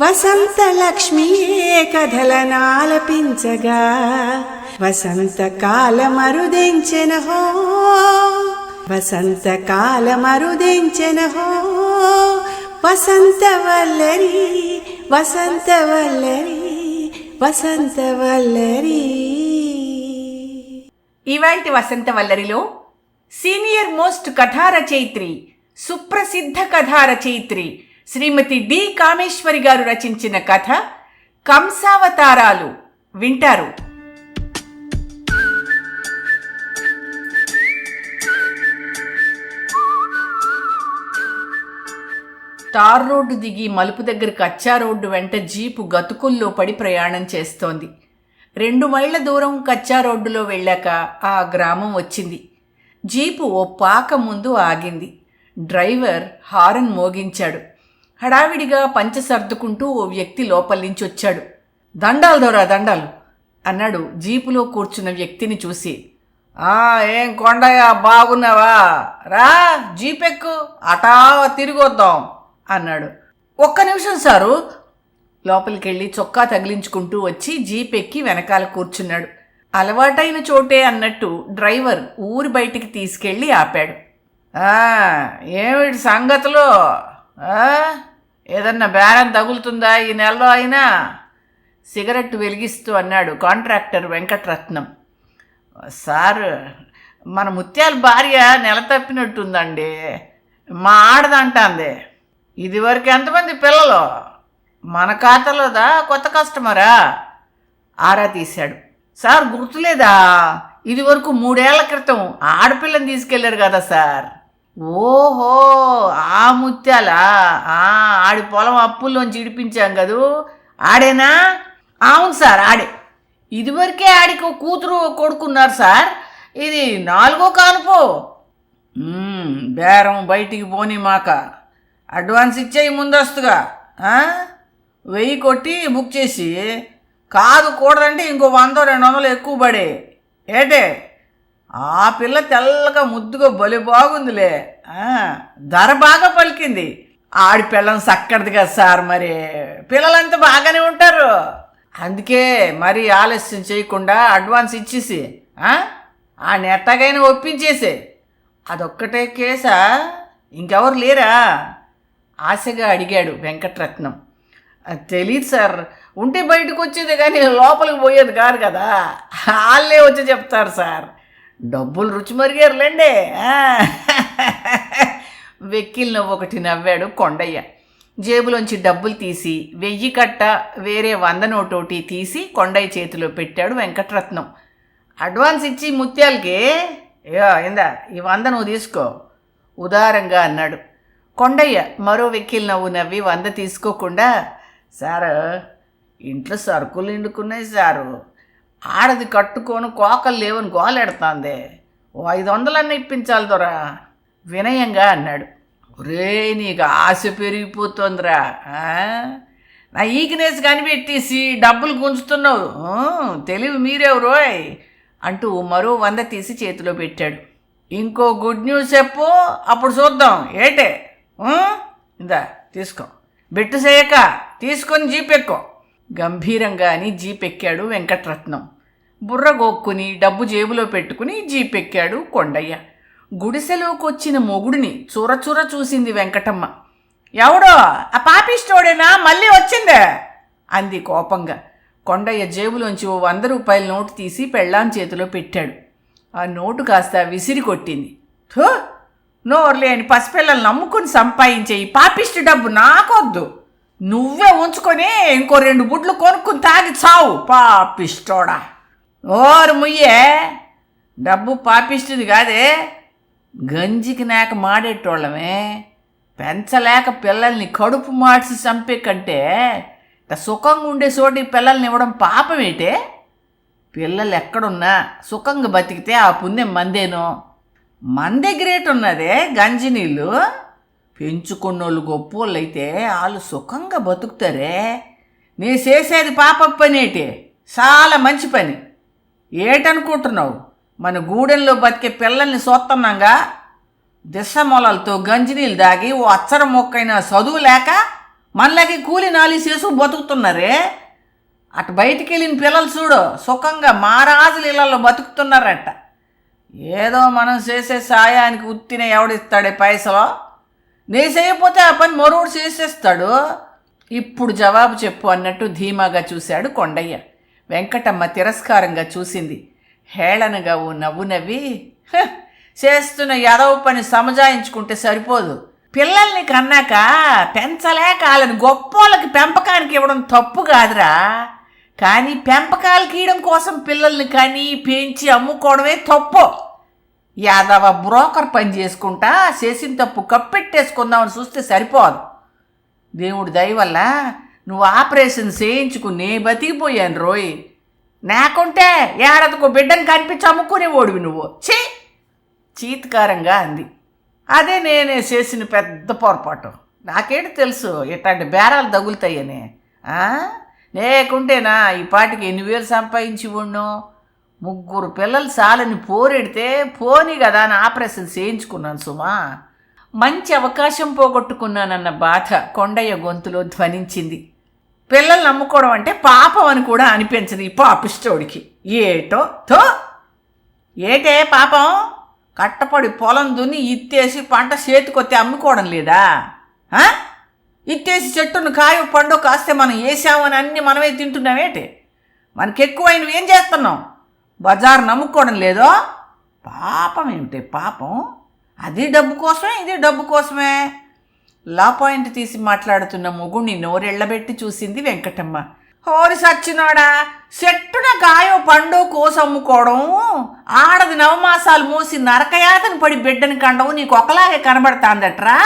వసంత లక్ష్మియే కథలనాలపించగా వసంతకాలమరుదెంచెన హో వసంతకాలమరుదెంచెన హో వసంతవల్లరి వసంతవల్లరి వసంతవల్లరి ఇవాల్టి వసంత వల్లరిలో సీనియర్ మోస్ట్ కథా రచయిత్రి సుప్రసిద్ధ కథా రచయిత్రి శ్రీమతి డి కామేశ్వరి గారు రచించిన కథ కంసావతారాలు వింటారు. తార్ రోడ్డు దిగి మలుపు దగ్గర కచ్చా రోడ్డు వెంట జీపు గతుకుల్లో పడి ప్రయాణం చేస్తోంది. రెండు మైళ్ళ దూరం కచ్చా రోడ్డులో వెళ్ళాక ఆ గ్రామం వచ్చింది. జీపు ఓ పాక ముందు ఆగింది. డ్రైవర్ హారన్ మోగించాడు. హడావిడిగా పంచ సర్దుకుంటూ ఓ వ్యక్తి లోపలి నుంచి వచ్చాడు. దండాలు దొరా దండాలు అన్నాడు జీపులో కూర్చున్న వ్యక్తిని చూసి. ఆ ఏం కొండయా బాగున్నావా? రా జీపెక్కు అటా తిరిగొద్దాం అన్నాడు. ఒక్క నిమిషం సారు లోపలికెళ్ళి చొక్కా తగిలించుకుంటూ వచ్చి జీప్ ఎక్కి వెనకాల కూర్చున్నాడు. అలవాటైన చోటే అన్నట్టు డ్రైవర్ ఊరి బయటికి తీసుకెళ్ళి ఆపాడు. ఏమిటి సంగతిలో? ఏదన్నా బేరం తగులుతుందా ఈ నెలలో అయినా? సిగరెట్ వెలిగిస్తూ అన్నాడు కాంట్రాక్టర్ వెంకటరత్నం. సార్ మన ముత్యాల భార్య నెల తప్పినట్టుందండి. మా ఆడదంటాంది ఇదివరకు ఎంతమంది పిల్లలు? మన ఖాతాలోదా? కొత్త కస్టమరా? ఆరా తీశాడు. సార్ గుర్తులేదా? ఇది వరకు మూడేళ్ళ క్రితం ఆడపిల్లని తీసుకెళ్ళారు కదా సార్. ఓహో ఆ ముత్యాలా? ఆడి పొలం అప్పుల్లోంచి ఇడిపించాం కదూ? ఆడేనా? అవును సార్ ఆడే. ఇదివరకే ఆడికి కూతురు కొడుకున్నారు సార్. ఇది నాలుగో కానుపో. బేరం బయటికి పోని మాక. అడ్వాన్స్ ఇచ్చేయి ముందస్తుగా. వెయ్యి కొట్టి బుక్ చేసి. కాదు కూడదంటే ఇంకో వంద రెండు వందలు ఎక్కువ పడే. ఏటే? ఆ పిల్ల తెల్లగా ముద్దుగా బలి బాగుందిలే. ధర బాగా పలికింది. ఆడి పిల్లం సక్కడిది కదా సార్ మరి. పిల్లలంతా బాగానే ఉంటారు. అందుకే మరి ఆలస్యం చేయకుండా అడ్వాన్స్ ఇచ్చేసి ఆ? నెట్టగైనా ఒప్పించేసే. అదొక్కటే కేసా? ఇంకెవరు లేరా? ఆశగా అడిగాడు వెంకటరత్నం. "అది సార్. ఉంటే బయటకు వచ్చేది కానీ లోపలికి పోయేది కాదు కదా. వాళ్ళే వచ్చి చెప్తారు సార్. డబ్బులు రుచి మరిగారులేండి. వెక్కిల్ నవ్వు ఒకటి నవ్వాడు కొండయ్య. జేబులోంచి డబ్బులు తీసి వెయ్యి కట్ట వేరే వంద నోటోటి తీసి కొండయ్య చేతిలో పెట్టాడు వెంకటరత్నం. అడ్వాన్స్ ఇచ్చి ముత్యాలకి యా ఇందా ఈ వంద నువ్వు తీసుకో. ఉదారంగా అన్నాడు. కొండయ్య మరో వెక్కిల్ నవ్వు నవ్వి వంద తీసుకోకుండా సారు ఇంట్లో సరుకులు ఎండుకున్నాయి సారు. ఆడది కట్టుకొని కోకలు లేవని గోలెడుతుంది. ఓ ఐదు వందలన్నీ ఇప్పించాలి దొరా. వినయంగా అన్నాడు. ఒరే నీకు ఆశ పెరిగిపోతోందిరా. నా ఈక్నెస్ కనిపెట్టేసి డబ్బులు గుంజుతున్నావు. తెలివి మీరెవరోయ్ అంటూ మరో వంద తీసి చేతిలో పెట్టాడు. ఇంకో గుడ్ న్యూస్ చెప్పు అప్పుడు చూద్దాం. ఏటే? ఇందా తీసుకో. బెట్టు చేయక తీసుకొని జీపెక్కో. గంభీరంగా అని జీపెక్కాడు వెంకటరత్నం. బుర్రగోక్కుని డబ్బు జేబులో పెట్టుకుని జీపెక్కాడు కొండయ్య. గుడిసెలోకి వచ్చిన మొగుడిని చూరచూర చూసింది వెంకటమ్మ. ఎవడో? ఆ పాపిస్టోడేనా మళ్ళీ వచ్చిందే? అంది కోపంగా. కొండయ్య జేబులోంచి ఓ వంద రూపాయల నోటు తీసి పెళ్ళాం చేతిలో పెట్టాడు. ఆ నోటు కాస్త విసిరి కొట్టింది. థూ! నోర్లేని పసిపిల్లలు నమ్ముకుని సంపాదించే ఈ పాపిష్టి డబ్బు నాకొద్దు. నువ్వే ఉంచుకొని ఇంకో రెండు బుడ్లు కొనుక్కుని తాగి చావు పాపిష్టోడా. ఓరు ముయ్యే. డబ్బు పాపిస్తుంది కాదే. గంజికి నాక మాడేటోళ్ళమే. పెంచలేక పిల్లల్ని కడుపు మార్చి చంపే కంటే సుఖంగా ఉండే చోటి పిల్లల్ని ఇవ్వడం పాపమేటే? పిల్లలు ఎక్కడున్నా సుఖంగా బతికితే ఆ పుణ్యం మందేనో? మన దగ్గరేటి ఉన్నదే గంజి నీళ్ళు. పెంచుకున్నోళ్ళు గొప్పోళ్ళు అయితే వాళ్ళు సుఖంగా బతుకుతారే. నీ చేసేది పాప పనేటి. చాలా మంచి పని. ఏటనుకుంటున్నావు? మన గూడెంలో బతికే పిల్లల్ని చూస్తున్నాంగా దిశ మొలలతో గంజినీళ్ళు దాగి ఓ అచ్చర మొక్కైన చదువు లేక మనలాగే కూలి నాలి చేసు బతుకుతున్నారే? అటు బయటికి వెళ్ళిన పిల్లలు చూడు సుఖంగా మారాజుల ఇళ్ళలో బతుకుతున్నారట. ఏదో మనం చేసే సాయానికి ఉత్తిన ఎవడిస్తాడే పైసలో? నే చేయకపోతే ఆ పని మరోడు చేసేస్తాడు. ఇప్పుడు జవాబు చెప్పు అన్నట్టు ధీమాగా చూశాడు కొండయ్య. వెంకటమ్మ తిరస్కారంగా చూసింది. హేళనగా ఓ నవ్వు నవ్వి చేస్తున్న యదవ పని సమజాయించుకుంటే సరిపోదు. పిల్లల్ని కన్నాక పెంచలేక వాళ్ళని గొప్పోళ్ళకి పెంపకానికి ఇవ్వడం తప్పు కాదురా. కానీ పెంపకాలు గీయడం కోసం పిల్లల్ని కానీ పెంచి అమ్ముకోవడమే తప్పు. యాదవ బ్రోకర్ పని చేసుకుంటా చేసిన తప్పు కప్పెట్టేసుకుందామని చూస్తే సరిపోదు. దేవుడి దయ వల్ల నువ్వు ఆపరేషన్ చేయించుకుని బతికిపోయాను రోయ్. నాకుంటే ఏడదకు బిడ్డను కనిపించి అమ్ముకునే ఓడివి నువ్వు. ఛీ! చీత్కారంగా అంది. అదే నేనే చేసిన పెద్ద పొరపాటు. నాకేంటి తెలుసు ఇట్లాంటి బేరాలు తగులుతాయని. లేకుంటేనా ఈ పాటికి ఎన్ని వేలు సంపాదించి ఉండు ముగ్గురు పిల్లలు చాలని పోరెడితే పోని కదా అని ఆపరేషన్ చేయించుకున్నాను సుమా. మంచి అవకాశం పోగొట్టుకున్నానన్న బాధ కొండయ్య గొంతులో ధ్వనించింది. పిల్లల్ని నమ్ముకోవడం అంటే పాపం అని కూడా అనిపించదు ఈ పాపిష్టోడికి. ఏటో? తో ఏటే పాపం? కట్టపడి పొలం దున్ని ఇత్తేసి పంట చేతికొత్తే అమ్ముకోవడం లేదా? ఇత్తేసి చెట్టును కాయ పండు కాస్తే మనం వేసామని అన్ని మనమే తింటున్నామేటి మనకి ఎక్కువైనవి ఏం చేస్తున్నాం? బజార్ నమ్ముకోవడం లేదో? పాపం ఏమిటి పాపం? అది డబ్బు కోసమే ఇది డబ్బు కోసమే. లా పాయింట్ తీసి మాట్లాడుతున్న మొగుణ్ణి నోరెళ్ళబెట్టి చూసింది వెంకటమ్మ. హోరి సచ్చినాడా చెట్టున కాయో పండు కోసమ్ముకోవడం ఆడది నవమాసాలు మూసి నరకయాతను పడి బిడ్డని కండవు నీకు ఒకలాగే కనబడతాందట్రా?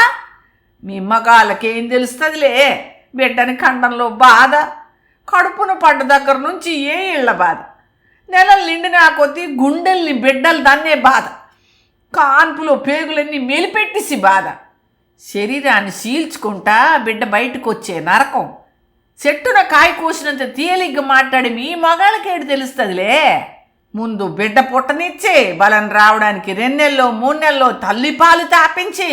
మీ మగాళ్ళకేం తెలుస్తుందిలే బిడ్డని కండంలో బాధ కడుపున పడ్డ దగ్గర నుంచి ఏ ఇళ్ళ బాధ? నెలలు నిండినా కొద్దీ గుండెల్ని బిడ్డలు దన్నే బాధ కాన్పులో పేగులన్నీ మెలిపెట్టేసి బాధ. శరీరాన్ని చీల్చుకుంటా బిడ్డ బయటకు వచ్చే నరకం. చెట్టున కాయ కూసినంత తేలిగ్గా మాట్లాడి మీ మగాళ్ళకేడు తెలుస్తుందిలే. ముందు బిడ్డ పుట్టనిచ్చి బలం రావడానికి రెండెల్లో మూడు నెలల్లో తల్లిపాలు తాపించి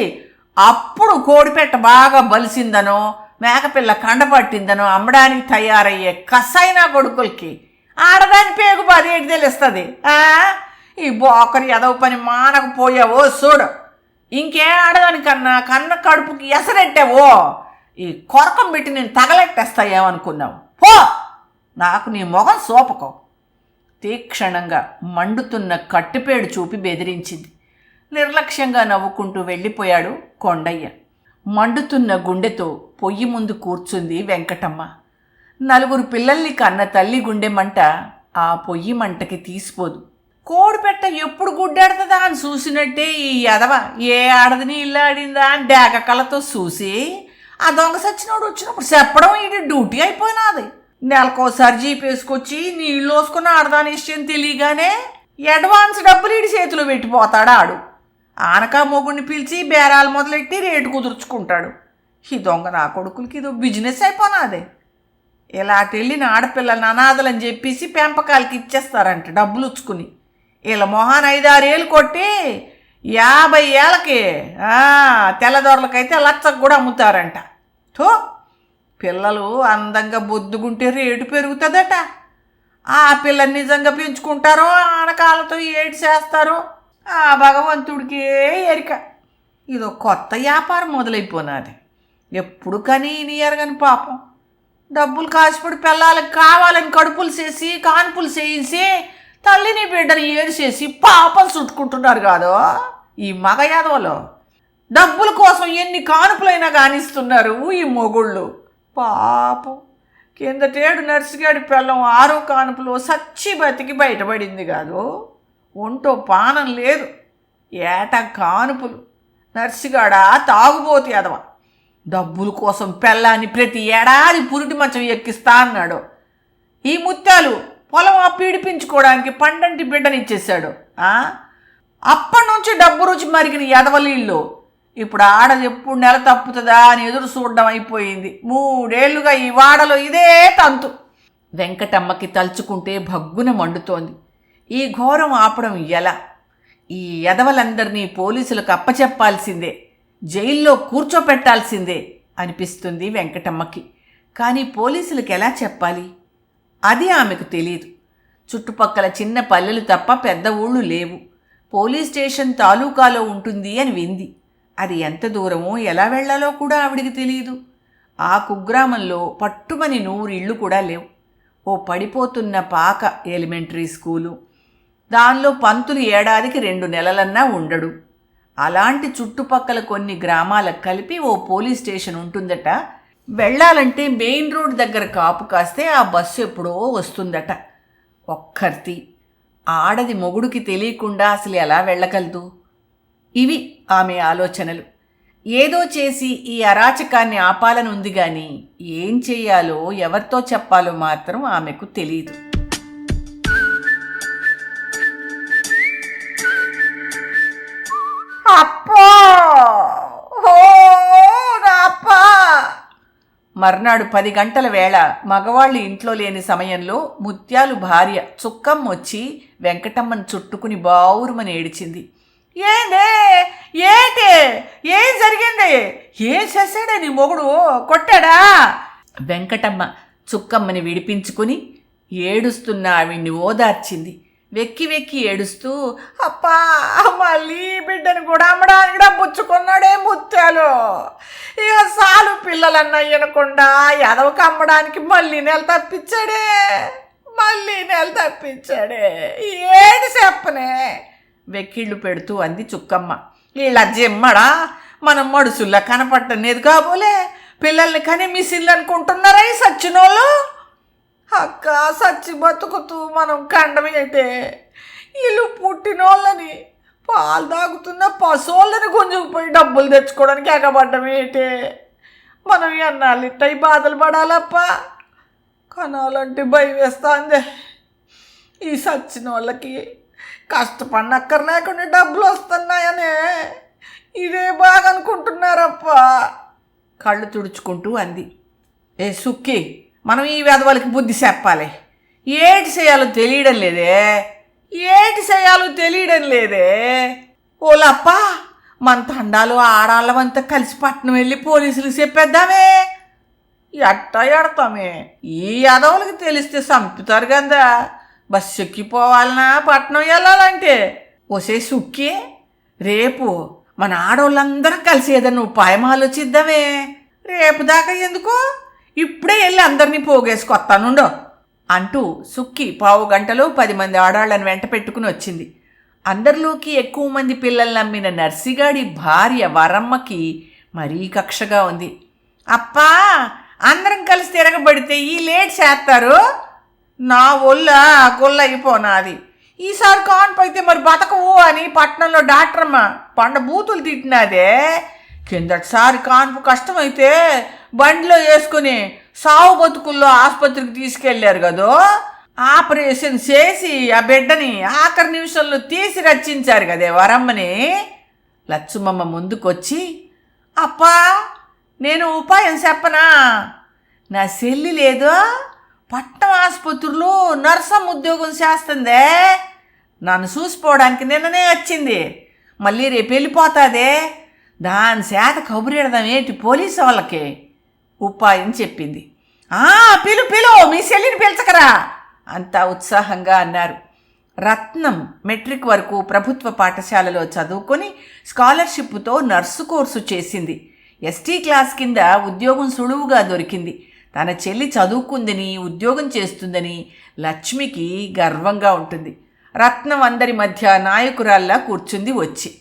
అప్పుడు కోడిపెట్ట బాగా బలిసిందనో మేకపిల్ల కండపట్టిందనో అమ్మడానికి తయారయ్యే కసైనా కొడుకులకి ఆడదాని పేగు బాధ తెలుస్తుంది. ఈ బోకరి ఎదవ పని మానకపోయావో చూడు. ఇంకే ఆడదానికన్నా కన్న కడుపుకి ఎసరెట్టావో ఈ కొరకం పెట్టి నేను తగలెట్టేస్తాయేమనుకున్నావు పో! నాకు నీ మొగం సోపకో. తీక్షణంగా మండుతున్న కట్టుపేడు చూపి బెదిరించింది. నిర్లక్ష్యంగా నవ్వుకుంటూ వెళ్ళిపోయాడు కొండయ్య. మండుతున్న గుండెతో పొయ్యి ముందు కూర్చుంది వెంకటమ్మ. నలుగురు పిల్లల్ని కన్న తల్లి గుండె మంట ఆ పొయ్యి మంటకి తీసిపోదు. కోడిపెట్ట ఎప్పుడు గుడ్డాడుతుందా అని చూసినట్టే ఈ ఎదవ ఏ ఆడదని ఇల్లు ఆడిందా అని డేగ కళ్ళతో చూసి ఆ దొంగ సచ్చినోడు వచ్చినప్పుడు చెప్పడం ఇది డ్యూటీ అయిపోయినాది. నెలకోసారి జీప్ వేసుకొచ్చి నీళ్ళు వేసుకుని ఆడదాని ఇష్టం తెలియగానే అడ్వాన్స్ డబ్బులు ఇడి చేతిలో పెట్టిపోతాడు ఆడు. ఆనకా మొగుడిని పిలిచి బేరాలు మొదలెట్టి రేటు కుదుర్చుకుంటాడు. ఈ దొంగ నా కొడుకులకి ఇదో బిజినెస్ అయిపోనాదే. ఇలా అటు వెళ్ళిన ఆడపిల్లల్ని అనాథలని చెప్పేసి పెంపకాలకి ఇచ్చేస్తారంట డబ్బులు ఉచ్చుకుని. వీళ్ళ మొహాన్ ఐదారేళ్ళు కొట్టి యాభై ఏళ్ళకి తెల్లదొరలకైతే లచ్చకు కూడా అమ్ముతారంట. థో పిల్లలు అందంగా బొద్దుగుంటే రేటు పెరుగుతుందట. ఆ పిల్లని నిజంగా పెంచుకుంటారో ఆనకాలతో ఏడు చేస్తారో ఆ భగవంతుడికే ఎరిక. ఇదో కొత్త వ్యాపారం మొదలైపోనాది. ఎప్పుడు కానీ నీయరగని పాపం. డబ్బులు కాసిపడి పిల్లలకి కావాలని కడుపులు చేసి కాన్పులు చేయించి తల్లిని బిడ్డని ఏడు చేసి పాపం చుట్టుకుంటున్నారు కాదో? ఈ మగ యాదవలో డబ్బుల కోసం ఎన్ని కానుపులైనా కానిస్తున్నారు ఈ మొగుళ్ళు. పాపం. కిందటేడు నర్సుగాడి పిల్లం ఆరో కానుపులో సచ్చి బతికి బయటపడింది కాదు. ఒంటో పానం లేదు. ఏటా కానుపులు. నర్సుగాడ తాగుబోతి అదవ డబ్బుల కోసం పెళ్ళాన్ని ప్రతి ఏడాది పురిటి మంచం ఎక్కిస్తా అన్నాడు. ఈ ముత్యాలు పొలం పీడిపించుకోవడానికి పండంటి బిడ్డని ఇచ్చేశాడు. అప్పటి నుంచి డబ్బు రుచి మరిగిన ఎదవలీళ్ళు ఇప్పుడు ఆడ ఎప్పుడు నెల తప్పుతుందా అని ఎదురు చూడడం అయిపోయింది. మూడేళ్ళుగా ఈ వాడలో ఇదే తంతు. వెంకటమ్మకి తలుచుకుంటే భగ్గున మండుతోంది. ఈ ఘోరం ఆపడం ఎలా? ఈ ఎదవలందరినీ పోలీసులకు అప్పచెప్పాల్సిందే. జైల్లో కూర్చోపెట్టాల్సిందే అనిపిస్తుంది వెంకటమ్మకి. కానీ పోలీసులకు ఎలా చెప్పాలి? అది ఆమెకు తెలియదు చుట్టుపక్కల చిన్న పల్లెలు తప్ప పెద్ద ఊళ్ళు లేవు. పోలీస్ స్టేషన్ తాలూకాలో ఉంటుంది అని వింది. అది ఎంత దూరమో ఎలా వెళ్ళాలో కూడా ఆవిడికి తెలియదు ఆ కుగ్రామంలో పట్టుమని నూరిళ్ళు కూడా లేవు. ఓ పడిపోతున్న పాక ఎలిమెంటరీ స్కూలు. దానిలో పంతులు ఏడాదికి రెండు నెలలన్నా ఉండడు. అలాంటి చుట్టుపక్కల కొన్ని గ్రామాలకు కలిపి ఓ పోలీస్ స్టేషన్ ఉంటుందట. వెళ్ళాలంటే మెయిన్ రోడ్ దగ్గర కాపు కాస్తే ఆ బస్సు ఎప్పుడో వస్తుందట. ఒక్కర్తి. ఆడది మొగుడికి తెలియకుండా అసలు ఎలా వెళ్ళగలదు? ఇవి ఆమె ఆలోచనలు. ఏదో చేసి ఈ అరాచకాన్ని ఆపాలని ఉంది కానీ ఏం చేయాలో ఎవరితో చెప్పాలో మాత్రం ఆమెకు తెలియదు అప్పో ఓ అప్పా మర్నాడు పది గంటల వేళ మగవాళ్ళు ఇంట్లో లేని సమయంలో ముత్యాలు భార్య చుక్కమ్మ వచ్చి వెంకటమ్మని చుట్టుకుని బావురుమని ఏడిచింది. ఏందే? ఏంటే? ఏం జరిగింది? ఏం చేశాడే నీ మొగుడు? కొట్టాడా? వెంకటమ్మ చుక్కమ్మని విడిపించుకుని ఏడుస్తున్న ఆవిడ్ని ఓదార్చింది. వెక్కి వెక్కి ఏడుస్తూ అప్పా మళ్ళీ బిడ్డను కూడా అమ్మడానికి డబ్బుచ్చుకున్నాడే ముత్యాలు. ఇక సాలు పిల్లలన్న వినకుండా ఎదవకు అమ్మడానికి మళ్ళీ నెల తప్పించాడే. మళ్ళీ నెల తప్పించాడే. ఏడు చెప్పనే. వెక్కిళ్ళు పెడుతూ అంది చుక్కమ్మ. వీళ్ళ జిమ్మడా మనం మడుసుల్లా కనపట్టనేది కాబోలే. పిల్లల్ని కానీ మిసిల్లు అనుకుంటున్నారా ఈ సచ్చినోళ్ళు? అక్క సచ్చి బతుకుతూ మనం కండమేటే వీళ్ళు పుట్టినోళ్ళని పాలు తాగుతున్న పశువులని గుంజుకుపోయి డబ్బులు తెచ్చుకోవడానికి ఎగబడ్డం ఏంటే. మనం ఎన్నాళ్ళు ఇట్టయి బాధలు పడాలప్ప? కనాలంటే భయం వేస్తాందే. ఈ సచ్చిన వాళ్ళకి కష్టపడినక్కర్ లేకుండా డబ్బులు వస్తున్నాయనే. ఇదే బాగా అనుకుంటున్నారప్ప కళ్ళు తుడుచుకుంటూ అంది. ఏ సుక్కి మనం ఈ వెధవలకి బుద్ధి చెప్పాలి. ఏటి చేయాలో తెలియడం లేదే. ఏటి చేయాలో తెలియడం లేదే. ఓలప్ప మన తండాలు ఆడాళ్ళమంతా కలిసి పట్టణం వెళ్ళి పోలీసులకు చెప్పేద్దామే. ఎట్టా ఎడతామే? ఈ యాదవులకి తెలిస్తే చంపుతారు కదా. బస్సు ఎక్కిపోవాలనా? పట్నం వెళ్ళాలంటే. ఒసే సుక్కి రేపు మన ఆడవాళ్ళందరం కలిసి ఏదైనా ఉపాయం ఆలోచిద్దామే. రేపు దాకా ఎందుకు? ఇప్పుడే వెళ్ళి అందరినీ పోగేసుకొస్తానుండో అంటూ సుక్కి పావు గంటలో పది మంది ఆడాళ్ళని వెంట పెట్టుకుని వచ్చింది. అందరిలోకి ఎక్కువ మంది పిల్లల్ని నమ్మిన నర్సిగాడి భార్య వరమ్మకి మరీ కక్షగా ఉంది. అప్పా అందరం కలిసి తిరగబడితే ఈ లేట్ చేస్తారు? నా ఒళ్ళ గొల్ల అయిపోనాది ఈసారి కాన్పైతే మరి బతకవు అని పట్నంలో డాక్టరమ్మ పండ బూతులు తిట్టినాదే. కిందటిసారి కాన్పు కష్టమైతే బండిలో వేసుకుని సావు బతుకుల్లో ఆసుపత్రికి తీసుకెళ్ళారు కదో? ఆపరేషన్ చేసి ఆ బిడ్డని ఆఖరి నిమిషంలో తీసి రచించారు కదే వరమ్మని. లచ్చుమమ్మ ముందుకొచ్చి అప్పా నేను ఉపాయం చెప్పనా? నా చెల్లి లేదో. పట్టం ఆసుపత్రిలో నర్సం ఉద్యోగం చేస్తుందే. నన్ను చూసిపోవడానికి నిన్ననే వచ్చింది. మళ్ళీ రేపు వెళ్ళిపోతాదే. దాని చేత కబురెడదాం ఏంటి పోలీసు వాళ్ళకి? ఉపాయం చెప్పింది. "ఆ, పిలు పిలు మీ చెల్లిని పిలచకరా అంతా ఉత్సాహంగా అన్నారు. రత్నం మెట్రిక్ వరకు ప్రభుత్వ పాఠశాలలో చదువుకొని స్కాలర్షిప్తో నర్సు కోర్సు చేసింది. ఎస్టీ క్లాస్ కింద ఉద్యోగం సులువుగా దొరికింది. తన చెల్లి చదువుకుందని ఉద్యోగం చేస్తుందని లక్ష్మికి గర్వంగా ఉంటుంది. రత్నం అందరి మధ్య నాయకురాల్లా కూర్చుంది వచ్చి.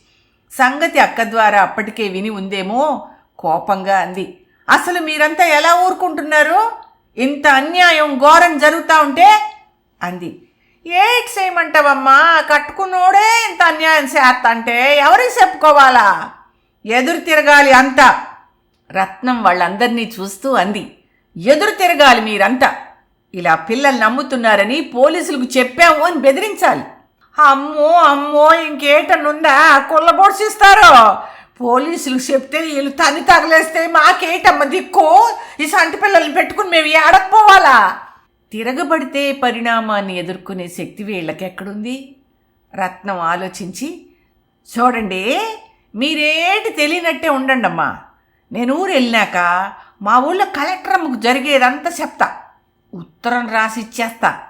సంగతి అక్క ద్వారా అప్పటికే విని ఉందేమో కోపంగా అంది. అసలు మీరంతా ఎలా ఊరుకుంటున్నారు? ఇంత అన్యాయం ఘోరం జరుగుతూ ఉంటే? అంది. ఏటి చేయమంటావమ్మా? కట్టుకున్నోడే ఇంత అన్యాయం చేస్తా అంటే ఎవరికి చెప్పుకోవాలా? ఎదురు తిరగాలి అంతా. రత్నం వాళ్ళందరినీ చూస్తూ అంది. ఎదురు తిరగాలి మీరంతా. ఇలా పిల్లలు నమ్ముతున్నారని పోలీసులకు చెప్పాము అని బెదిరించాలి. అమ్మో అమ్మో ఇంకేటనుందా కుళ్ళబొడిసిస్తారు పోలీసులకు చెప్తే వీళ్ళు తని తగలేస్తే మాకేటమ్మ దిక్కు? ఈ సంటి పిల్లల్ని పెట్టుకుని మేము ఏడకపోవాలా? తిరగబడితే పరిణామాన్ని ఎదుర్కొనే శక్తి వీళ్ళకెక్కడుంది? రత్నం ఆలోచించి చూడండి మీరేంటి తెలియనట్టే ఉండండమ్మా. నేను ఊరు వెళ్ళినాక మా ఊళ్ళో కలెక్టర్ అమ్మకు జరిగేదంతా చెప్తా. ఉత్తరం రాసి ఇచ్చేస్తా.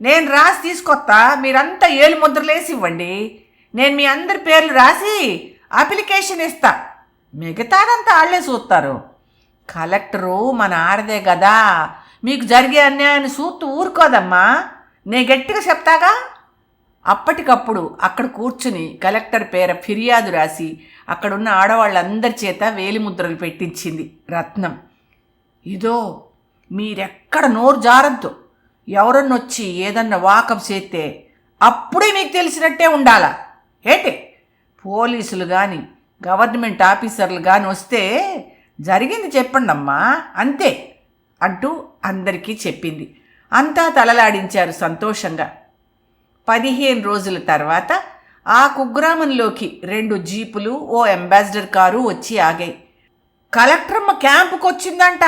నేను రాసి తీసుకొస్తా మీరంతా ఏలు ముద్రలేసి ఇవ్వండి. నేను మీ అందరి పేర్లు రాసి అప్లికేషన్ ఇస్తా. మిగతాదంతా వాళ్ళే చూస్తారు. కలెక్టరు మన ఆడదే కదా మీకు జరిగే అన్యాయాన్ని చూస్తూ ఊరుకోదమ్మా. నేను గట్టిగా చెప్తాగా? అప్పటికప్పుడు అక్కడ కూర్చుని కలెక్టర్ పేర ఫిర్యాదు రాసి అక్కడున్న ఆడవాళ్ళందరి చేత వేలిముద్రలు పెట్టించింది రత్నం. ఇదో మీరెక్కడ నోరు జారద్దు. ఎవరన్నొచ్చి ఏదన్నా వాకం చేస్తే అప్పుడే మీకు తెలిసినట్టే ఉండాలా. ఏంటి? పోలీసులు కానీ గవర్నమెంట్ ఆఫీసర్లు కానీ వస్తే జరిగింది చెప్పండి అమ్మా అంతే అంటూ అందరికీ చెప్పింది. అంతా తలలాడించారు సంతోషంగా. పదిహేను రోజుల తర్వాత ఆ కుగ్రామంలోకి రెండు జీపులు ఓ అంబాసిడర్ కారు వచ్చి ఆగాయి. కలెక్టరమ్మ క్యాంపుకు వచ్చిందంట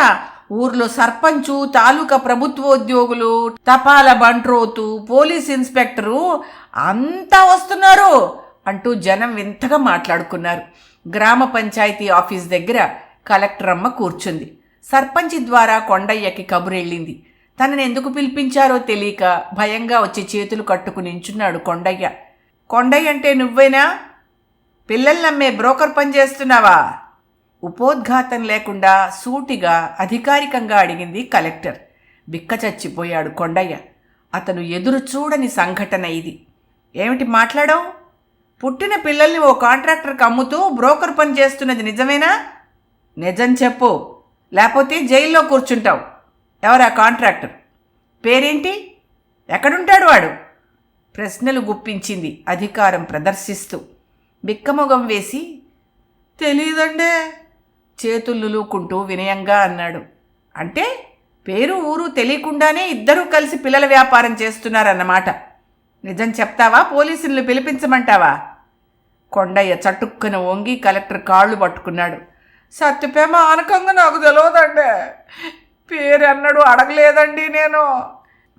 ఊర్లో సర్పంచు తాలూకా ప్రభుత్వోద్యోగులు తపాల బంట్రోతు పోలీస్ ఇన్స్పెక్టరు అంతా వస్తున్నారు. అంటూ జనం వింతగా మాట్లాడుకున్నారు. గ్రామ పంచాయతీ ఆఫీస్ దగ్గర కలెక్టరమ్మ కూర్చుంది. సర్పంచి ద్వారా కొండయ్యకి కబురెళ్ళింది. తనని ఎందుకు పిలిపించారో తెలియక భయంగా వచ్చి చేతులు కట్టుకుని నించున్నాడు కొండయ్య. కొండయ్య అంటే నువ్వేనా? పిల్లల్ని అమ్మే బ్రోకర్ పని చేస్తున్నావా? ఉపోద్ఘాతం లేకుండా సూటిగా అధికారికంగా అడిగింది కలెక్టర్. బిక్క చచ్చిపోయాడు కొండయ్య. అతను ఎదురు చూడని సంఘటన ఇది. ఏమిటి మాట్లాడావు? పుట్టిన పిల్లల్ని ఓ కాంట్రాక్టర్కి అమ్ముతూ బ్రోకర్ పని చేస్తున్నది నిజమేనా? నిజం చెప్పు. లేకపోతే జైల్లో కూర్చుంటావు. ఎవరా కాంట్రాక్టర్? పేరేంటి? ఎక్కడుంటాడు వాడు? ప్రశ్నలు గుప్పించింది అధికారం ప్రదర్శిస్తూ. బిక్కమొగం వేసి తెలీదండే. చేతులు లూకుంటూ వినయంగా అన్నాడు. అంటే పేరు ఊరు తెలియకుండానే ఇద్దరూ కలిసి పిల్లల వ్యాపారం చేస్తున్నారన్నమాట. నిజం చెప్తావా? పోలీసులను పిలిపించమంటావా? కొండయ్య చటుక్కున వంగి కలెక్టర్ కాళ్ళు పట్టుకున్నాడు. సత్యపేమ ఆనకంగా నాకు తెలియదండి పేరు అన్నాడు అడగలేదండి నేను.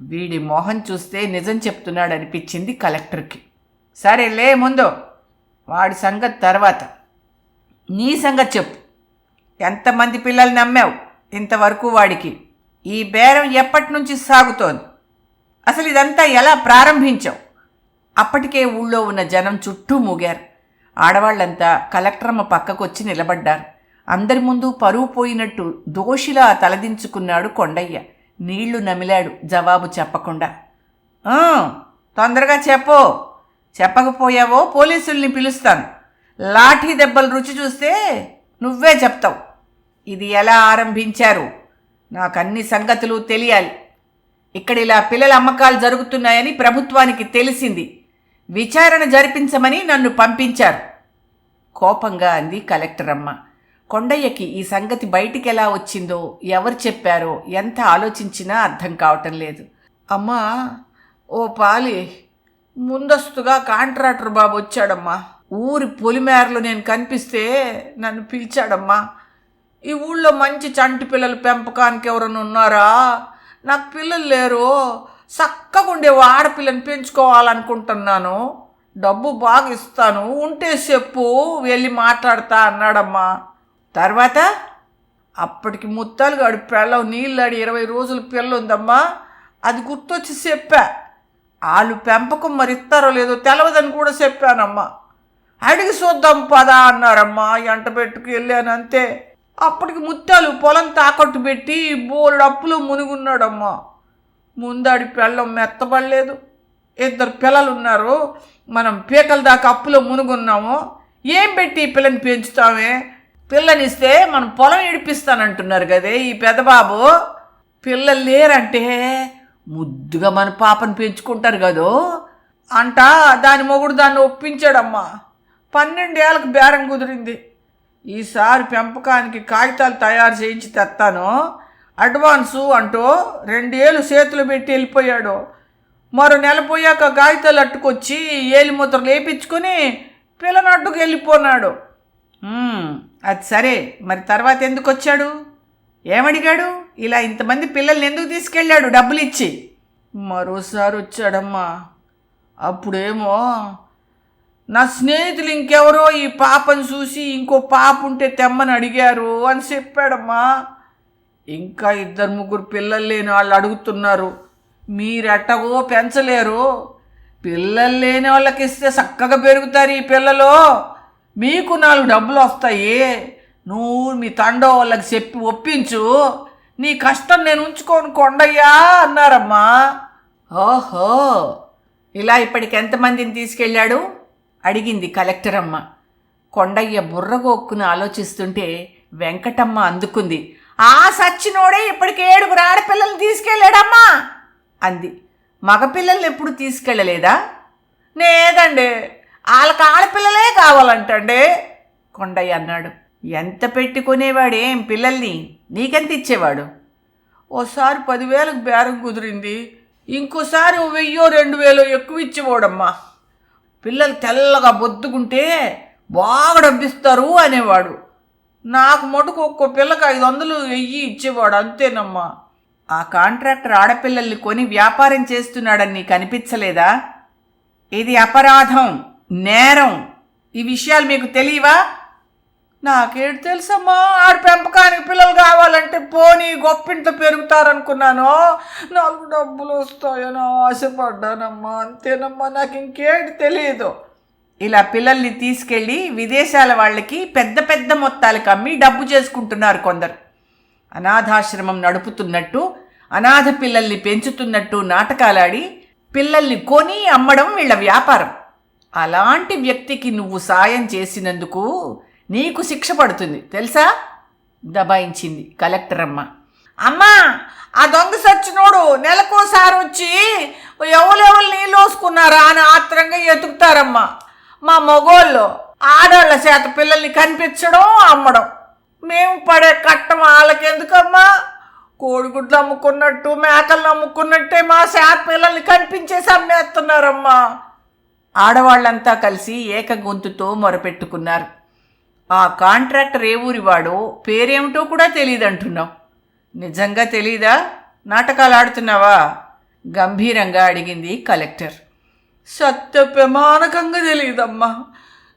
వీడి మొహం చూస్తే నిజం చెప్తున్నాడు అనిపించింది కలెక్టర్కి. సరే లే ముందు. వాడి సంగతి తర్వాత. నీ సంగతి చెప్పు. ఎంతమంది పిల్లల్ని నమ్మావు ఇంతవరకు వాడికి. ఈ బేరం ఎప్పటి నుంచి సాగుతోంది? అసలు ఇదంతా ఎలా ప్రారంభించావు అప్పటికే ఊళ్ళో ఉన్న జనం చుట్టూ మూగారు. ఆడవాళ్ళంతా కలెక్టరమ్మ పక్కకొచ్చి నిలబడ్డారు. అందరి ముందు పరువు పోయినట్టు దోషిలా తలదించుకున్నాడు కొండయ్య. నీళ్ళు నమిలాడు జవాబు చెప్పకుండా. తొందరగా చెప్పు. చెప్పకపోయావో పోలీసుల్ని పిలుస్తాను. లాఠీ దెబ్బలు రుచి చూస్తే నువ్వే చెప్తావు. ఇది ఎలా ఆరంభించారు? నాకు అన్ని సంగతులు తెలియాలి. ఇక్కడ ఇలా పిల్లల అమ్మకాలు జరుగుతున్నాయని ప్రభుత్వానికి తెలిసింది. విచారణ జరిపించమని నన్ను పంపించారు. కోపంగా అంది కలెక్టర్ అమ్మ. కొండయ్యకి ఈ సంగతి బయటికి ఎలా వచ్చిందో ఎవరు చెప్పారో ఎంత ఆలోచించినా అర్థం కావటం లేదు. అమ్మా ఓ పాలి ముందస్తుగా కాంట్రాక్టర్ బాబు వచ్చాడమ్మా. ఊరి పొలిమేరలో నేను కనిపిస్తే నన్ను పిలిచాడమ్మా. ఈ ఊళ్ళో మంచి చంటి పిల్లల పెంపకానికి ఎవరైనా ఉన్నారా? నాకు పిల్లలు లేరు. చక్కగా ఉండే ఆడపిల్లని పెంచుకోవాలనుకుంటున్నాను. డబ్బు బాగా ఇస్తాను. ఉంటే చెప్పు వెళ్ళి మాట్లాడతా అన్నాడమ్మా. తర్వాత అప్పటికి ముత్తాలు గడి పెళ్ళం నీళ్ళు అడి ఇరవై రోజులు పిల్ల ఉందమ్మా. అది గుర్తొచ్చి చెప్పా. వాళ్ళు పెంపకం మరి ఇస్తారో లేదో తెలవదని కూడా చెప్పానమ్మా. అడిగి చూద్దాం పదా అన్నారమ్మా. ఎంట పెట్టుకు వెళ్ళాను అంతే. అప్పటికి ముత్యాలు పొలం తాకట్టు పెట్టి బోలెడు అప్పులో మునిగున్నాడమ్మా. ముందాడి పెళ్ళం మెత్తబడలేదు. ఇద్దరు పిల్లలు ఉన్నారు మనం పీకల దాకా అప్పులో మునుగున్నాము. ఏం పెట్టి ఈ పిల్లని పెంచుతామే? పిల్లనిస్తే మనం పొలం ఇడిపిస్తానంటున్నారు కదే ఈ పెదబాబు పిల్లలు లేరంటే ముద్దుగా మన పాపను పెంచుకుంటారు కదో? అంట దాని మొగుడు దాన్ని ఒప్పించాడమ్మా. పన్నెండేళ్ళకి బేరం కుదిరింది. ఈసారి పెంపకానికి కాగితాలు తయారు చేయించి తెస్తాను అడ్వాన్సు అంటూ రెండేళ్ళు చేతులు పెట్టి వెళ్ళిపోయాడు. మరో నెల పోయాక కాగితాలు అట్టుకొచ్చి ఏలిముద్ర లేపించుకొని లేపించుకుని పిల్లని వెళ్ళిపోనాడు. అది సరే. మరి తర్వాత ఎందుకు వచ్చాడు? ఏమడిగాడు? ఇలా ఇంతమంది పిల్లల్ని ఎందుకు తీసుకెళ్ళాడు డబ్బులు ఇచ్చి మరోసారి వచ్చాడమ్మా. అప్పుడేమో నా స్నేహితులు ఇంకెవరో ఈ పాపను చూసి ఇంకో పాప ఉంటే తెమ్మని అడిగారు అని చెప్పాడమ్మా. ఇంకా ఇద్దరు ముగ్గురు పిల్లలు లేని వాళ్ళు అడుగుతున్నారు. మీరెట్టగో పెంచలేరు. పిల్లలు లేని వాళ్ళకి ఇస్తే చక్కగా పెరుగుతారు ఈ పిల్లలు. మీకు నాలుగు డబ్బులు వస్తాయి. నువ్వు మీ తండో వాళ్ళకి చెప్పి ఒప్పించు. నీ కష్టం నేను ఉంచుకోను కొండయ్యా అన్నారమ్మా. ఓహో. ఇలా ఇప్పటికి ఎంతమందిని తీసుకెళ్ళాడు? అడిగింది కలెక్టర్ అమ్మ కొండయ్య బుర్రగోక్కును ఆలోచిస్తుంటే వెంకటమ్మ అందుకుంది. ఆ సచ్చినోడే ఇప్పటికే ఏడుగురు ఆడపిల్లల్ని తీసుకెళ్ళాడమ్మా! అంది. మగపిల్లల్ని ఎప్పుడు తీసుకెళ్ళలేదా? లేదండి. వాళ్ళకి ఆడపిల్లలే కావాలంటండి. కొండయ్య అన్నాడు. ఎంత పెట్టుకునేవాడేం పిల్లల్ని? నీకెంత ఇచ్చేవాడు? ఓసారి పదివేలకు బేరం కుదిరింది. ఇంకోసారి వెయ్యో రెండు వేలో ఎక్కువ ఇచ్చేవాడమ్మా. పిల్లలు తెల్లగా బొద్దుకుంటే బాగా డబ్బిస్తారు అనేవాడు. నాకు మటుకు ఒక్కో పిల్లకి ఐదు వందలు వెయ్యి ఇచ్చేవాడు అంతేనమ్మా. ఆ కాంట్రాక్టర్ ఆడపిల్లల్ని కొని వ్యాపారం చేస్తున్నాడని నీకు అనిపించలేదా? ఇది అపరాధం నేరం. ఈ విషయాలు మీకు తెలియవా? నాకేడు తెలుసమ్మా? ఆడ పెంపకానికి పిల్లలు కావాలంటే పోనీ గొప్పింట్లో పెరుగుతారనుకున్నాను? నాలుగు డబ్బులు వస్తాయనో ఆశపడ్డానమ్మా. అంతేనమ్మా నాకు ఇంకేంటి తెలియదు ఇలా పిల్లల్ని తీసుకెళ్ళి విదేశాల వాళ్ళకి పెద్ద పెద్ద మొత్తాలకు అమ్మి డబ్బు చేసుకుంటున్నారు కొందరు. అనాథాశ్రమం నడుపుతున్నట్టు అనాథ పిల్లల్ని పెంచుతున్నట్టు నాటకాలాడి పిల్లల్ని కొని అమ్మడం వీళ్ళ వ్యాపారం. అలాంటి వ్యక్తికి నువ్వు సాయం చేసినందుకు నీకు శిక్ష పడుతుంది. తెలుసా? దబాయించింది కలెక్టర్ అమ్మ. అమ్మా ఆ దొంగ సచ్చినోడు నెలకోసారి వచ్చి ఎవరెవరు నీళ్ళోసుకున్నారా అని ఆత్రంగా ఎతుకుతారమ్మా. మా మగోళ్ళు ఆడవాళ్ళ చేత పిల్లల్ని కనిపించడం అమ్మడం. మేము పడే కట్టం వాళ్ళకెందుకమ్మా? కోడిగుడ్లు అమ్ముకున్నట్టు మేకలను అమ్ముకున్నట్టే మా శాత పిల్లల్ని కనిపించేసి అమ్మేస్తున్నారమ్మా. ఆడవాళ్ళంతా కలిసి ఏక గొంతుతో మొరపెట్టుకున్నారు. ఆ కాంట్రాక్టర్ ఏ ఊరివాడో పేరేమిటో కూడా తెలియదంటున్నావు నిజంగా తెలీదా? నాటకాలు ఆడుతున్నావా? గంభీరంగా అడిగింది కలెక్టర్. సత్యప్రమాణకంగా తెలియదమ్మా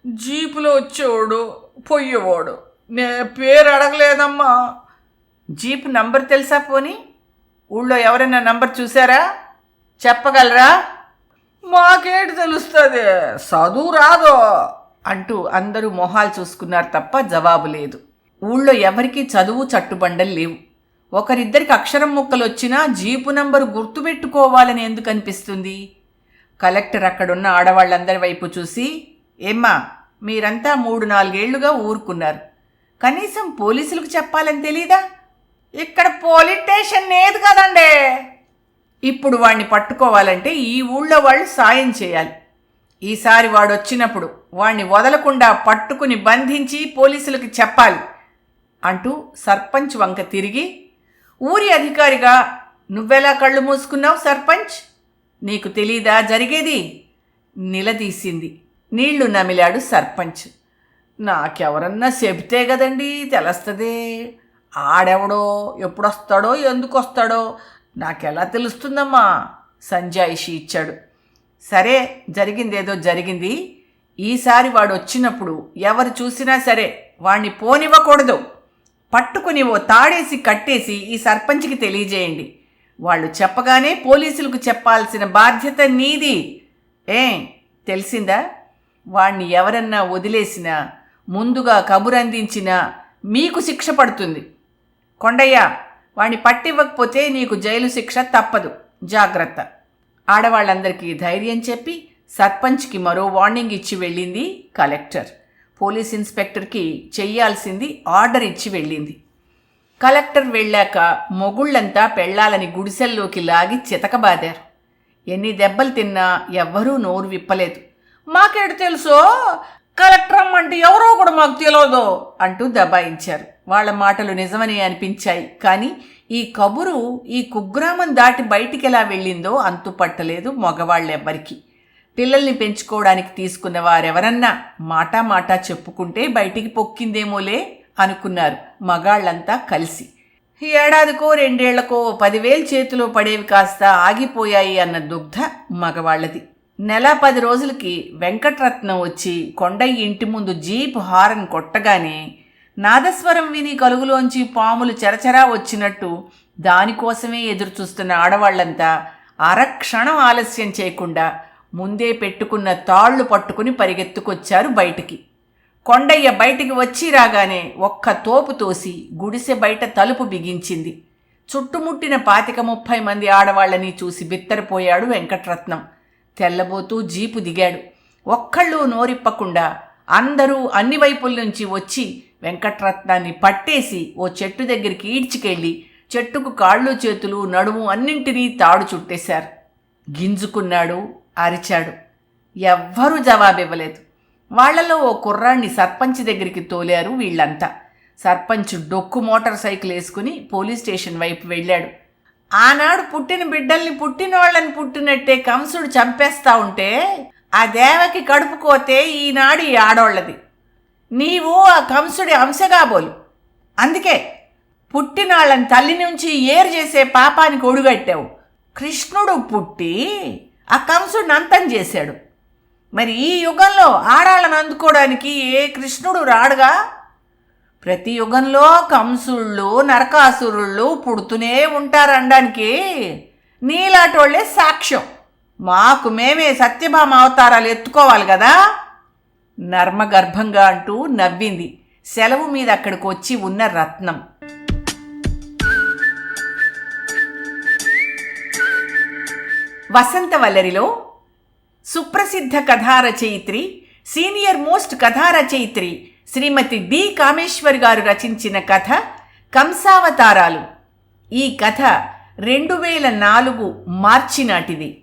జీపులో వచ్చేవాడు పొయ్యేవాడు నే పేరు అడగలేదమ్మా. జీప్ నంబర్ తెలుసా పోని? ఊళ్ళో ఎవరైనా నంబర్ చూసారా చెప్పగలరా? మాకేటి తెలుస్తుంది? చదువు రాదో. అంటూ అందరూ మొహాలు చూసుకున్నారు తప్ప జవాబు లేదు. ఊళ్ళో ఎవరికీ చదువు చట్టుబండలు లేవు. ఒకరిద్దరికి అక్షరం ముక్కలు వచ్చినా జీపు నంబరు గుర్తుపెట్టుకోవాలని ఎందుకు అనిపిస్తుంది? కలెక్టర్ అక్కడున్న ఆడవాళ్ళందరి వైపు చూసి ఏమ్మా మీరంతా మూడు నాలుగేళ్ళుగా ఊరుకున్నారు. కనీసం పోలీసులకు చెప్పాలని తెలీదా? ఇక్కడ పోలీస్ స్టేషన్ లేదు కదండే! ఇప్పుడు వాణ్ణి పట్టుకోవాలంటే ఈ ఊళ్ళో వాళ్ళు సాయం చేయాలి. ఈసారి వాడు వచ్చినప్పుడు వాణ్ణి వదలకుండా పట్టుకుని బంధించి పోలీసులకి చెప్పాలి అంటూ సర్పంచ్ వంక తిరిగి ఊరి అధికారిగా నువ్వెలా కళ్ళు మూసుకున్నావు సర్పంచ్? నీకు తెలీదా జరిగేది? నిలదీసింది. నీళ్ళు నమిలాడు సర్పంచ్. నాకెవరన్నా చెబితే కదండి తెలుస్తుంది. ఆడెవడో ఎప్పుడొస్తాడో ఎందుకు వస్తాడో నాకెలా తెలుస్తుందమ్మా? సంజాయిషి ఇచ్చాడు. సరే జరిగిందేదో జరిగింది. ఈసారి వాడు వచ్చినప్పుడు ఎవరు చూసినా సరే వాణ్ణి పోనివ్వకూడదు. పట్టుకుని ఓ తాడేసి కట్టేసి ఈ సర్పంచ్కి తెలియజేయండి. వాళ్ళు చెప్పగానే పోలీసులకు చెప్పాల్సిన బాధ్యత నీది. ఏ తెలిసిందా? వాణ్ణి ఎవరన్నా వదిలేసినా ముందుగా కబురందించినా మీకు శిక్ష పడుతుంది. కొండయ్య వాణ్ణి పట్టివ్వకపోతే నీకు జైలు శిక్ష తప్పదు. జాగ్రత్త. ఆడవాళ్ళందరికీ ధైర్యం చెప్పి సర్పంచ్కి మరో వార్నింగ్ ఇచ్చి వెళ్ళింది కలెక్టర్. పోలీస్ ఇన్స్పెక్టర్కి చెయ్యాల్సింది ఆర్డర్ ఇచ్చి వెళ్ళింది. కలెక్టర్ వెళ్ళాక మొగుళ్ళంతా పెళ్ళాలని గుడిసెల్లోకి లాగి చితకబాదారు. ఎన్ని దెబ్బలు తిన్నా ఎవ్వరూ నోరు విప్పలేదు. మాకేడు తెలుసో? కలెక్టర్ అమ్మంటే ఎవరో కూడా మాకు తెలియదు అంటూ దబాయించారు. వాళ్ళ మాటలు నిజమని అనిపించాయి. కానీ ఈ కబురు ఈ కుగ్రామం దాటి బయటికి ఎలా వెళ్ళిందో అంతుపట్టలేదు మగవాళ్ళెవ్వరికి. పిల్లల్ని పెంచుకోవడానికి తీసుకున్న వారెవరన్నా మాటా మాటా చెప్పుకుంటే బయటికి పొక్కిందేమోలే అనుకున్నారు మగాళ్ళంతా కలిసి. ఏడాదికో రెండేళ్ళకో పదివేలు చేతిలో పడేవి కాస్త ఆగిపోయాయి అన్న దుగ్ధ మగవాళ్ళది. నెల పది రోజులకి వెంకటరత్నం వచ్చి కొండయ్య ఇంటి ముందు జీప్ హారన్ కొట్టగానే నాదస్వరం విని కలుగులోంచి పాములు చెరచరా వచ్చినట్టు దానికోసమే ఎదురుచూస్తున్న ఆడవాళ్ళంతా అరక్షణం ఆలస్యం చేయకుండా ముందే పెట్టుకున్న తాళ్ళు పట్టుకుని పరిగెత్తుకొచ్చారు బయటికి. కొండయ్య బయటికి వచ్చి రాగానే ఒక్క తోపు తోసి గుడిసె బయట తలుపు బిగించింది. చుట్టుముట్టిన పాతిక ముప్పై మంది ఆడవాళ్ళని చూసి బిత్తరపోయాడు వెంకట్రత్నం. తెల్లబోతూ జీపు దిగాడు. ఒక్కళ్ళు నోరిప్పకుండా అందరూ అన్ని వైపుల నుంచి వచ్చి వెంకట్రత్నాన్ని పట్టేసి ఓ చెట్టు దగ్గరికి ఈడ్చికెళ్ళి చెట్టుకు కాళ్ళు చేతులు నడుము అన్నింటినీ తాడు చుట్టేశారు. గింజుకున్నాడు అరిచాడు. ఎవ్వరూ జవాబివ్వలేదు. వాళ్ళలో ఓ కుర్రాన్ని సర్పంచ్ దగ్గరికి తోలారు వీళ్ళంతా. సర్పంచ్ డొక్కు మోటార్ సైకిల్ వేసుకుని పోలీస్ స్టేషన్ వైపు వెళ్ళాడు. ఆనాడు పుట్టిన బిడ్డల్ని పుట్టినోళ్ళని పుట్టినట్టే కంసుడు చంపేస్తా ఉంటే ఆ దేవకి కడుపుకోతే ఈనాడు ఈ ఆడోళ్ళది. నీవు ఆ కంసుడి అంశగాబోలు అందుకే పుట్టినాళ్ళని తల్లి నుంచి ఏరు చేసే పాపానికి ఒడుగట్టావు. కృష్ణుడు పుట్టి ఆ కంసుడిని అంతం చేశాడు. మరి ఈ యుగంలో ఆడాళ్ళని అందుకోవడానికి ఏ కృష్ణుడు రాడుగా? ప్రతి యుగంలో కంసుళ్ళు నరకాసురుళ్ళు పుడుతూనే ఉంటారనడానికి నీలాటోళ్ళే సాక్ష్యం. మాకు మేమే సత్యభామ అవతారాలు ఎత్తుకోవాలి కదా? నర్మగర్భంగా అంటూ నవ్వింది. సెలవు మీద అక్కడికి వచ్చి ఉన్న రత్నం. వసంతవల్లరిలో సుప్రసిద్ధ కథా రచయిత్రి సీనియర్ మోస్ట్ కథా రచయిత్రి శ్రీమతి డి కామేశ్వర్ గారు రచించిన కథ కంసావతారాలు. ఈ కథ రెండు వేల నాలుగు మార్చి నాటిది.